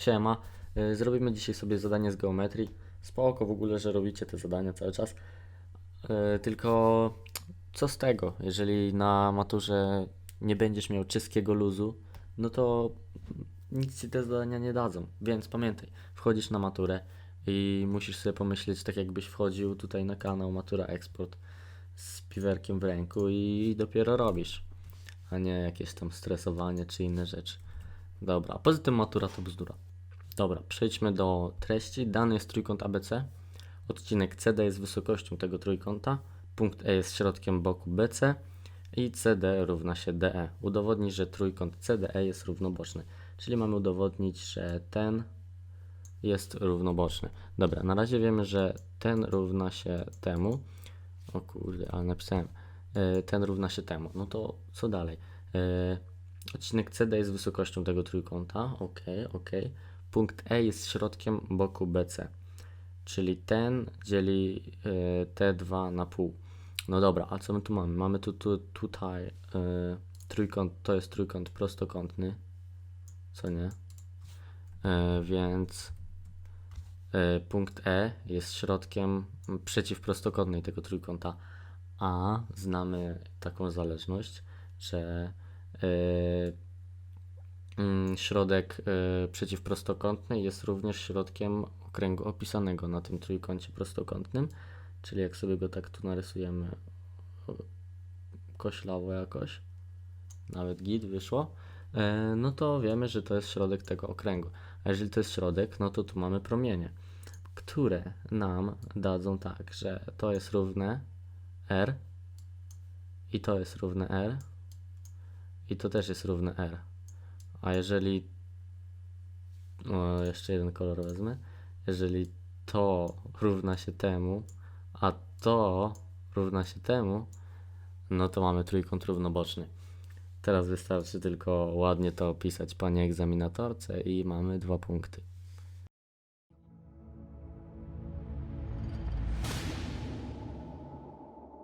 Siema. Y, Zrobimy dzisiaj sobie zadanie z geometrii. Spoko w ogóle, że robicie te zadania cały czas. Y, Tylko co z tego, jeżeli na maturze nie będziesz miał czeskiego luzu, no to nic ci te zadania nie dadzą. Więc pamiętaj, wchodzisz na maturę i musisz sobie pomyśleć, tak jakbyś wchodził tutaj na kanał Matura Export z piwerkiem w ręku i dopiero robisz, a nie jakieś tam stresowanie czy inne rzeczy. Dobra, poza tym matura to bzdura. Dobra, przejdźmy do treści. Dany jest trójkąt ABC. Odcinek CD jest wysokością tego trójkąta. Punkt E jest środkiem boku BC i CD równa się DE. Udowodnij, że trójkąt CDE jest równoboczny. Czyli mamy udowodnić, że ten jest równoboczny. Dobra, na razie wiemy, że ten równa się temu. O kurde, ale napisałem. E, Ten równa się temu. No to co dalej? E, Odcinek CD jest wysokością tego trójkąta. Ok, ok. Punkt E jest środkiem boku BC. Czyli ten dzieli e, te dwa na pół. No dobra, a co my tu mamy? Mamy tu, tu tutaj e, trójkąt, to jest trójkąt prostokątny. Co nie? E, więc e, punkt E jest środkiem przeciwprostokątnej tego trójkąta. A znamy taką zależność, że mm, środek e, przeciwprostokątny jest również środkiem okręgu opisanego na tym trójkącie prostokątnym. Czyli jak sobie go tak tu narysujemy koślawo jakoś, nawet git wyszło, e, no to wiemy, że to jest środek tego okręgu. A jeżeli to jest środek, no to tu mamy promienie, które nam dadzą tak, że to jest równe R i to jest równe R i to też jest równe R. A jeżeli jeszcze jeden kolor wezmę, jeżeli to równa się temu, a to równa się temu, no to mamy trójkąt równoboczny. Teraz wystarczy tylko ładnie to opisać panie egzaminatorce i mamy dwa punkty.